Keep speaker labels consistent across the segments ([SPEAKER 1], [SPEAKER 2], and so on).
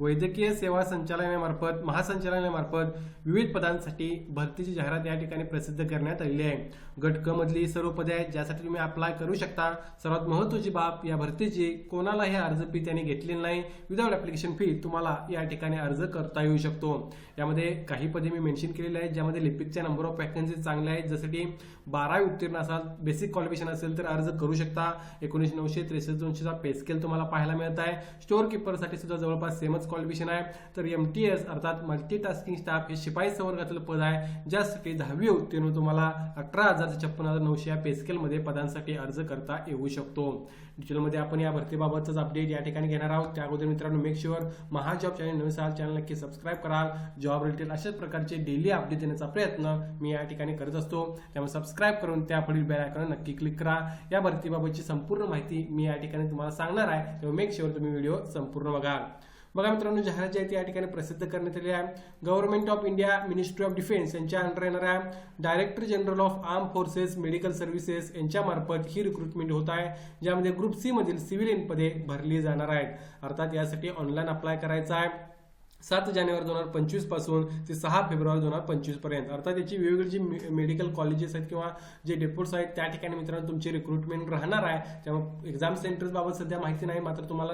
[SPEAKER 1] वैद्यकीय सेवा संचालनामार्फत महासंचालनामार्फत विविध पदांसाठी भरतीची जाहिरात या ठिकाणी प्रसिद्ध करण्यात आलेली आहे. गट क मधली सर्व पदे आहेत ज्यासाठी तुम्ही अप्लाय करू शकता. सर्वात महत्त्वाची बाब या भरतीची कोणालाही अर्ज फी त्यांनी घेतलेली नाही. विदाउट ऍप्लिकेशन फी तुम्हाला या ठिकाणी अर्ज करता येऊ शकतो. यामध्ये काही पदे मी मेन्शन केलेली आहेत ज्यामध्ये लिपिकच्या नंबर ऑफ वॅकन्सी चांगल्या आहेत. जसं की बारावी उत्तीर्ण असाल बेसिक क्वालिफिकेशन असेल तर अर्ज करू शकता. एकोणीसशे नऊशे त्रेसष्ट दोनशेचा पे स्केल तुम्हाला पाहायला मिळत आहे. स्टोअर किपरसाठी सुद्धा जवळपास सेमच क्वालिफिकेशन आहे. तर एम टी एस अर्थात मल्टीटास्किंग स्टाफ हे शिपाई संवर्गातलं पद आहे. ज्यासाठी दहावी उत्तीर्ण तुम्हाला अठरा हजार ते छप्पन हजार नऊशे या पेस्केलमध्ये पदांसाठी अर्ज करता येऊ शकतो. डिटेलमध्ये आपण या भरतीबाबतच अपडेट या ठिकाणी घेणार आहोत. त्या अगोदर मित्रांनो मेक शुअर महाजॉब चॅनल नवीन साल चॅनल नक्की सबस्क्राईब कराल. जॉब रिलेटेड अशाच प्रकारचे डेली अपडेट देण्याचा प्रयत्न मी या ठिकाणी करत असतो. त्यामुळे सबस्क्राईब करून त्या पुढील बेल आयकॉन नक्की क्लिक करा. या भरतीबाबतची संपूर्ण माहिती मी या ठिकाणी तुम्हाला सांगणार आहे. तेव्हा मेक शुअर तुम्ही व्हिडिओ संपूर्ण बघा बघा मित्रांनो जाहिरात जी आहे ती या ठिकाणी प्रसिद्ध करण्यात आली आहे government of India ministry of defence यांच्या अंडर येणाऱ्या director general of arm forces medical services यांच्या मार्फत ही रिक्रुटमेंट होत आहे ज्यामध्ये ग्रुप सी मधील सिव्हिलियन पदे भरली जाणार आहेत. अर्थात यासाठी ऑनलाईन अप्लाय करायचा आहे. सात जानेवारी दोन हजार पंचवीसपासून ते सहा फेब्रुवारी दोन हजार पंचवीसपर्यंत. अर्थात याची वेगवेगळी जी मे- मेडिकल कॉलेजेस आहेत किंवा जे डेपोट्स आहेत त्या ठिकाणी मित्रांनो तुमची रिक्रुटमेंट राहणार आहे. त्यामुळे एक्झाम सेंटर्स बाबत सध्या माहिती नाही मात्र तुम्हाला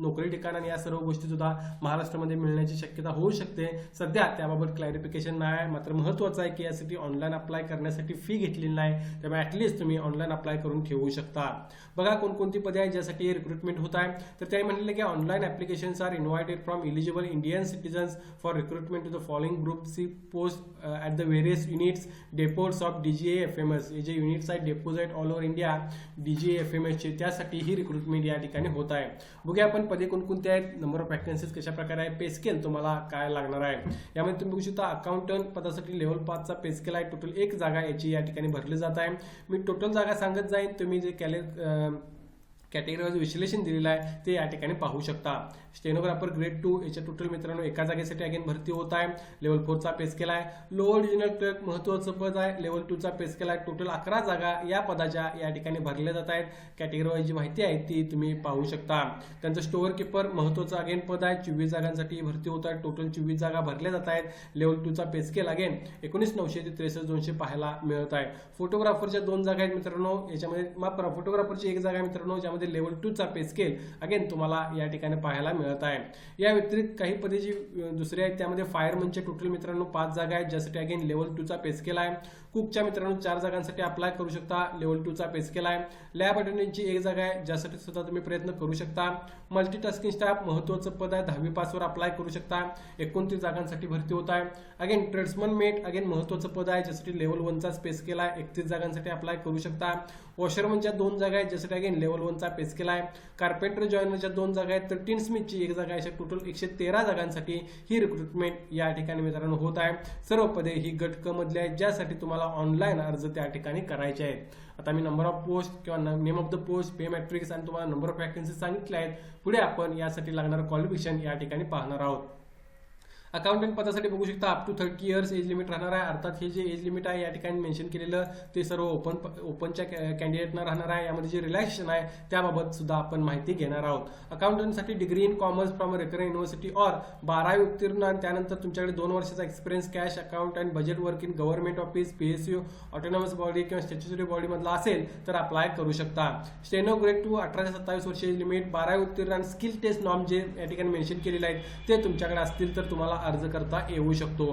[SPEAKER 1] नोकरी ठिकाण आणि या सर्व गोष्टी सुद्धा महाराष्ट्रामध्ये मिळण्याची शक्यता होऊ शकते. सध्या त्याबाबत क्लॅरिफिकेशन नाही आहे मात्र महत्वाचं आहे की यासाठी ऑनलाईन अप्लाय करण्यासाठी फी घेतलेली नाही. त्यामुळे ऍटलिस्ट तुम्ही ऑनलाईन अप्लाय करून ठेवू शकता. बघा कोणकोणती पदे आहेत ज्यासाठी रिक्रुटमेंट होत आहे. तर त्यांनी म्हटलेलं की online applications are invited from eligible Indian citizens for recruitment to the following group C post uh, at the various units depots of DGA FMS हे जे युनिट्स आहेत डेपोज आहेत all over India D G A F M चे त्यासाठी ही recruitment या ठिकाणी होत आहे. बघूया आपण पदे कोणकोणते आहेत नंबर ऑफ वॅकन्सीज कशा प्रकारे आहे पे स्केल तुम्हाला काय लागणार आहे. यामध्ये तुम्ही बघू शकता अकाउंटंट पदासाठी लेवल पाचचा पे स्केल आहे. टोटल एक जागा याची या ठिकाणी भरली जात आहे. मी टोटल जागा सांगत जाईन तुम्ही जे कॅले कॅटेगरीवाईज विश्लेषण दिलेलं आहे ते या ठिकाणी पाहू शकता. स्टेनोग्राफर ग्रेड टू याच्या टोटल मित्रांनो एका जागेसाठी अगेन भरती होत आहे. लेवल फोरचा पेस केला आहे लोअर डिव्हिजनल क्लर्क महत्वाचं पद आहे. लेवल टूचा पेस केला आहे टोटल अकरा जागा या पदाच्या या ठिकाणी भरल्या जात आहेत. कॅटेगरीवाईज जी माहिती आहे ती तुम्ही पाहू शकता. त्यांचं स्टोअर किपर महत्वाचं अगेन पद आहे. चोवीस जागांसाठी भरती होत आहे. टोटल चोवीस जागा भरल्या जात आहेत. लेवल टूचा पे स्केल अगेन एकोणीस नऊशे ते त्रेसष्ट दोनशे पाहायला मिळत आहे. फोटोग्राफरच्या दोन जागा आहेत मित्रांनो. याच्यामध्ये माफ करा फोटोग्राफरची एक जागा आहे मित्रांनो ज्यामध्ये लेवल टूचा पे स्केल अगेन तुम्हाला या ठिकाणी पाहायला मिळत आहे. या व्यतिरिक्त काही पदे जी दुसरी आहेत त्यामध्ये फायर म्हणजे टोटल मित्रांनो पाच जागा आहेत ज्यासाठी अगेन लेवल टूचा पे स्केल आहे. कुकच्या मित्रांनो चार जागांसाठी अप्लाय करू शकता लेवल टूचा पे स्केल आहे. लॅब अटेंडंटची एक जागा आहे ज्यासाठी सुद्धा तुम्ही प्रयत्न करू शकता. मल्टीटास्किंग स्टाफ महत्वाचं पद आहे दहावी पासवर अप्लाय करू शकता. एकोणतीस जागांसाठी भरती होत आहे. अगेन ट्रेड्समन मेट अगेन महत्वाचं पद आहे. ज्यासाठी लेवल वनचा स्पेस केला आहे एकतीस जागांसाठी अप्लाय करू शकता. वॉशरमनच्या दोन जागा आहेत ज्यासाठी अगेन लेवल वनचा पेस केला आहे कार्पेंटर जॉईनरच्या दोन जागा आहेत तर टीन स्मिथची एक जागा आहे. अशा टोटल एकशे तेरा जागांसाठी ही रिक्रुटमेंट या ठिकाणी मित्रांनो होत आहे. सर्व पदे ही गट क मधली आहेत ज्यासाठी तुम्हाला ऑनलाईन अर्ज त्या ठिकाणी करायचे आहेत. आता मी नंबर ऑफ पोस्ट किंवा name of the post pay matrix आणि तुम्हाला नंबर ऑफ वॅकन्सी सांगितल्या आहेत पुढे आपण यासाठी लागणारं क्वालिफिकेशन या ठिकाणी पाहणार आहोत. अकाउंटंट पदासाठी बघू शकता up to thirty years age limit राहणार आहे. अर्थात हे जे एज लिमिट आहे या ठिकाणी मेन्शन केलेलं ते सर्व ओपन ओपनच्या कॅन्डिडेटना राहणार आहे. यामध्ये जे रिलॅक्सेशन आहे त्याबाबत सुद्धा आपण माहिती घेणार आहोत. अकाउंटंटसाठी डिग्री इन कॉमर्स फ्रॉम रेकरन युनिव्हर्सिटी ऑर बारावी उत्तीर्ण आणि त्यानंतर तुमच्याकडे दोन वर्षाचा experience cash account and budget work in government office PSU autonomous body किंवा स्टॅच्युटरी बॉडीमधला असेल तर अप्लाय करू शकता. स्टेनो ग्रेड टू अठरा ते सत्तावीस वर्ष एज लिमिट बारावी उत्तीर्ण आणि स्किल टेस्ट नॉर्म जे या ठिकाणी मेन्शन केलेले आहेत ते तुमच्याकडे असतील तर तुम्हाला अर्ज करता येऊ शकतो.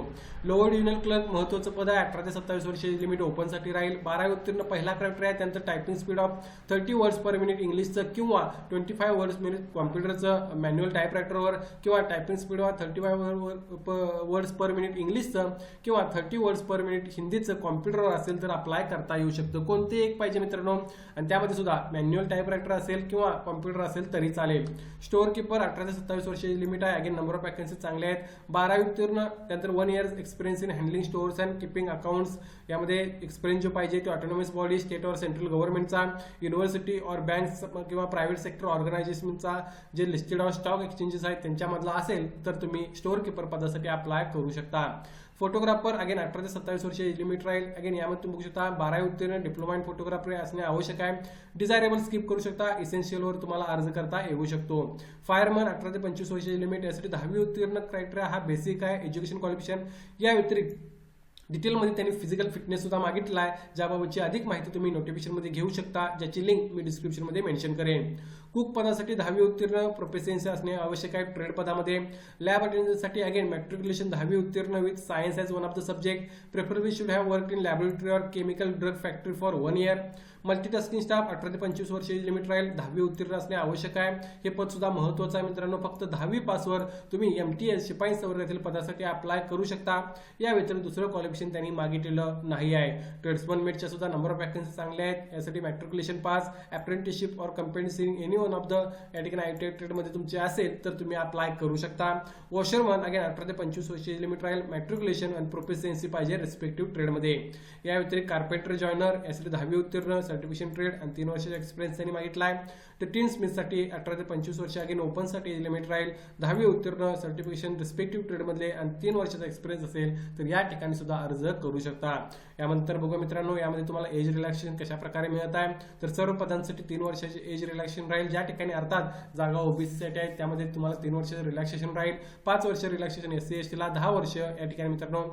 [SPEAKER 1] लोअर डिव्हिजनल क्लर्क महत्वाचं पद आहे. अठरा ते सत्तावीस वर्ष लिमिट ओपनसाठी राहील. बारावी उत्तीर्ण पहिला क्रायटेरिया आहे. त्यांचं typing speed of thirty words per minute इंग्लिशचं किंवा ट्वेंटी फाय वर्ड्स मिनिट कॉम्प्युटरचं मॅन्युअल टायपरायटरवर किंवा typing speed of thirty five words per minute इंग्लिशचं किंवा थर्टी वर्ड्स पर मिनिट हिंदीचं कॉम्प्युटरवर असेल तर अप्लाय करता येऊ शकतं. कोणते एक पाहिजे मित्रांनो. आणि त्यामध्ये सुद्धा मॅन्युअल टायपरायटर असेल किंवा कॉम्प्युटर असेल तरी चालेल. स्टोअर किपर अठरा ते सत्तावीस वर्ष लिमिट आहे. अगेन नंबर ऑफ वॅकन्सी चांगले आहेत. बारावी उत्तीर्ण त्यानंतर one years experience in handling stores and keeping accounts यामध्ये एक्सपिरियन्स जो पाहिजे तो ऑटोनॉमस बॉडी स्टेट और सेंट्रल गव्हर्नमेंटचा युनिव्हर्सिटी और बँक्स किंवा प्रायव्हेट सेक्टर ऑर्गनायझेशनचा जे लिस्टेड ऑन स्टॉक एक्सचेंजेस आहेत त्यांच्यामधला असेल तर तुम्ही स्टोअर किपर पदासाठी अप्लाय करू शकता. फोटोग्राफर अगेन अठरा ते सत्तावीस वर्ष एज लिमिट राहील. अगेन यामध्ये तुम्ही बघू शकता बारावी उत्तीर्ण डिप्लोमा इन फोटोग्राफर असणे आवश्यक आहे. डिझायरेबल स्किप करू शकता इसेन्शियलवर तुम्हाला अर्ज करता येऊ शकतो. फायरमन अठरा ते पंचवीस वर्ष लिमिट यासाठी दहावी उत्तीर्ण क्रायटेरिया हा बेसिक आहे एज्युकेशन क्वालिफिकेशन या व्यतिरिक्त डिटेलमध्ये त्यांनी फिजिकल फिटनेस सुद्धा मागितला आहे ज्याबाबतची अधिक माहिती तुम्ही नोटिफिकेशनमध्ये घेऊ शकता ज्याची लिंक मी डिस्क्रिप्शनमध्ये मेन्शन करेन. कुक पदासाठी दहावी उत्तीर्ण प्रोफेसेन्सी असणे आवश्यक आहे ट्रेड पदामध्ये. लॅब अटेंडन्ससाठी अगेन मॅट्रिक्युलेशन दहावी उत्तीर्ण with science as one of the subject preferably should have work in laboratory or chemical drug factory for one year multitasking staff अठरा ते पंचवीस वर्ष लिमिट राहील. दहावी उत्तीर्ण असणे आवश्यक आहे. हे पद सुद्धा महत्वाचं आहे मित्रांनो. फक्त दहावी पासवर तुम्ही एम टी एस शिपाई संवर्गातील पदासाठी अप्लाय करू शकता. या व्यतिरिक्त दुसरं क्वालिफिकेशन त्यांनी मागितलेलं नाही आहे. ट्रेड्समन मेटच्या सुद्धा नंबर ऑफ वॅकन्सी चांगले आहेत. यासाठी matriculation pass apprenticeship or compensating any one of the या ठिकाणी आय टी ट्रेडमध्ये तुमचे असेल तर तुम्ही अप्लाय करू शकता. वॉशरमन अगेन अठरा ते पंचवीस वर्ष लिमिट राहील. मॅट्रिक्युलेशन आणि प्रोफेसियन्सी पाहिजे रेस्पेक्टिव्ह ट्रेडमध्ये या व्यतिरिक्त कार्पेंटर जॉयनर यासाठी दहावी उत्तीर्ण सर्टिफिकेशन ट्रेड आणि तीन वर्षाचा एक्सपिरियन्स त्यांनी मागितला आहे. तर टीन स्मिथसाठी अठरा ते पंचवीस वर्ष अगेन ओपनसाठी एज लिमिट राहील. दहावी उत्तीर्ण सर्टिफिकेशन रिस्पेक्टिव्ह ट्रेडमधले आणि तीन वर्षाचा एक्सपिरियन्स असेल तर या ठिकाणी सुद्धा अर्ज करू शकता. यानंतर बघू मित्रांनो यामध्ये तुम्हाला एज रिलॅक्सेशन कशा प्रकारे मिळत आहे? तर सर्व पदांसाठी तीन वर्षाचे एज रिलॅक्सेशन राहील. ज्या ठिकाणी अर्थात जागा ओबीसीसाठी आहे त्यामध्ये तुम्हाला तीन वर्षाचं रिलॅक्सेशन राहील. पाच वर्ष रिलॅक्सेशन एस सी एस टीला दहा वर्ष या ठिकाणी मित्रांनो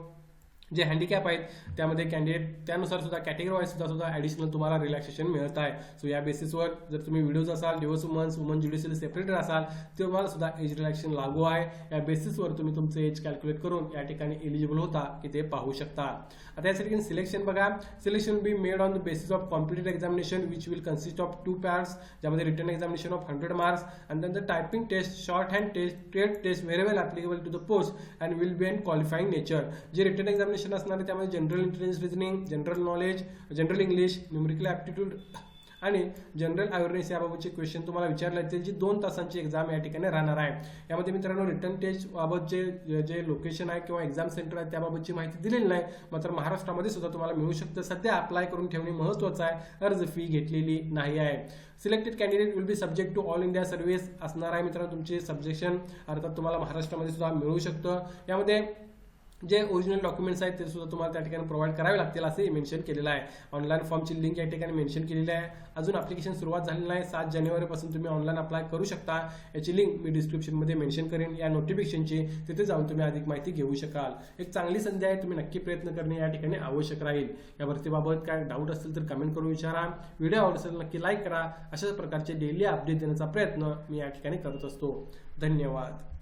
[SPEAKER 1] जे हँडिकॅप आहेत त्यामध्ये कॅन्डिडेट त्यानुसार सुद्धा कॅटेगरी वाईज सुद्धा सुद्धा ॲडिशनल तुम्हाला रिलॅक्सेशन मिळत आहे. सो या बेसिसवर जर तुम्ही व्हिडिओज असाल divorce womens woman judicial separator असाल तुम्हाला सुद्धा एज रिलॅक्सेशन लागू आहे. या बेसिसवर तुम्ही तुमचं एज कॅल्क्युलेट करून या ठिकाणी एलिजिबल होता की ते पाहू शकता. आता यासाठी सिलेक्शन बघा. Selection be made on the basis of competitive examination which will consist of two parts ज्यामध्ये written examination of hundred marks and then the typing test shorthand test trade test variable applicable to the post and will be an qualifying nature जे written examination असणार आहे त्यामध्ये general intelligence reasoning general knowledge general English numerical aptitude आणि general awareness याबाबतचे question तुम्हाला विचारले जातील जी दोन तासांची एक्झाम या ठिकाणी राहणार आहे. यामध्ये मित्रांनो रिटर्न टेस्ट बाबतचे जे लोकेशन आहे किंवा एक्झाम सेंटर आहे त्याबाबतची माहिती दिलेली नाही मात्र महाराष्ट्रामध्ये सुद्धा तुम्हाला मिळू शकतं. सध्या अप्लाय करून ठेवणे महत्त्वाचं आहे. अर्ज फी घेतलेली नाही आहे. Selected candidate will be subject to all India service असणार आहे मित्रांनो तुमचे सब्जेक्शन अर्थात तुम्हाला महाराष्ट्रामध्ये सुद्धा मिळू शकतं. यामध्ये जे ओरिजिनल डॉक्युमेंट्स आहेत ते सुद्धा तुम्हाला त्या ठिकाणी प्रोव्हाइड करावे लागतील असंही मेन्शन केलेलं आहे. ऑनलाईन फॉर्मची लिंक या ठिकाणी मेन्शन केलेली आहे. अजून अप्लिकेशन सुरुवात झालेली नाही. सात जानेवारीपासून तुम्ही ऑनलाईन अप्लाय करू शकता. याची लिंक मी डिस्क्रिप्शनमध्ये मेन्शन करेन. या नोटिफिकेशनची तिथे जाऊन तुम्ही अधिक माहिती घेऊ शकाल. एक चांगली संधी आहे. तुम्ही नक्की प्रयत्न करणे या ठिकाणी आवश्यक राहील. या भरतीबाबत काय डाऊट असतील तर कमेंट करून विचारा. व्हिडिओ आवडत असेल नक्की लाईक करा. अशाच प्रकारचे डेली अपडेट देण्याचा प्रयत्न मी या ठिकाणी करत असतो. धन्यवाद.